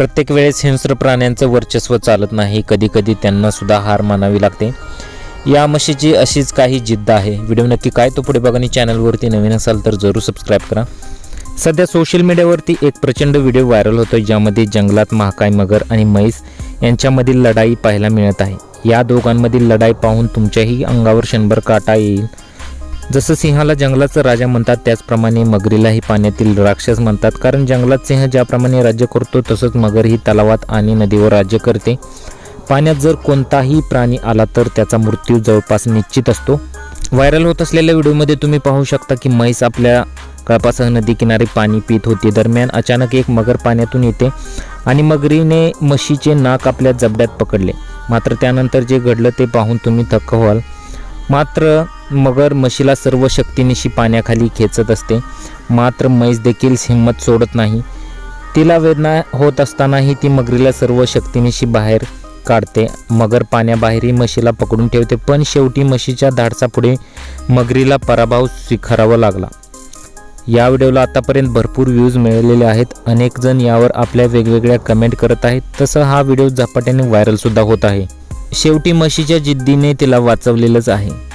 प्रत्येक वेळेस हिंस्र प्राण्यांचं वर्चस्व चालत नाही. कधी कधी त्यांना सुद्धा हार मानावी लागते. या म्हशीची अशीच काही जिद्द आहे. व्हिडिओ नक्की काय तो पुढे बघा आणि चॅनलवरती नवीन असाल तर जरूर सबस्क्राईब करा. सध्या सोशल मीडियावरती एक प्रचंड व्हिडिओ व्हायरल होतो ज्यामध्ये जंगलात महाकाय मगर आणि म्हैस यांच्यामधील लढाई पाहायला मिळत आहे. या दोघांमधील लढाई पाहून तुमच्याही अंगावर शंभर काटा येईल. जसं सिंहाला जंगलाचा राजा म्हणतात त्याचप्रमाणे मगरीलाही पाण्यातील राक्षस म्हणतात. कारण जंगलात सिंह ज्याप्रमाणे राज्य करतो तसंच मगर ही तलावात आणि नदीवर राज्य करते. पाण्यात जर कोणताही प्राणी आला तर त्याचा मृत्यू जवळपास निश्चित असतो. व्हायरल होत असलेल्या व्हिडिओमध्ये तुम्ही पाहू शकता की म्हैस आपल्या कळपासह नदी किनारी पाणी पित होती. दरम्यान अचानक एक मगर पाण्यातून येते आणि मगरीने म्हशीचे नाक आपल्या जबड्यात पकडले. मात्र त्यानंतर जे घडलं ते पाहून तुम्ही थक्क व्हाल. मात्र मगर म्हशीला सर्व शक्तीनिशी पाण्याखाली खेचत असते. मात्र म्हैस देखील हिंमत सोडत नाही. तिला वेदना होत असतानाही ती मगरीला सर्व शक्तीनिशी बाहेर काढते. मगर पाण्याबाहेरही म्हशीला पकडून ठेवते पण शेवटी म्हशीच्या धाडसापुढे मगरीला पराभव स्वीकारावा लागला. या व्हिडिओला आतापर्यंत भरपूर व्ह्यूज मिळालेले आहेत. अनेक जण यावर आपल्या वेगवेगळ्या कमेंट करत आहेत. तसं हा व्हिडिओ झपाट्याने व्हायरलसुद्धा होत आहे. शेवटी म्हशीच्या जिद्दीने तिला वाचवलेलंच आहे.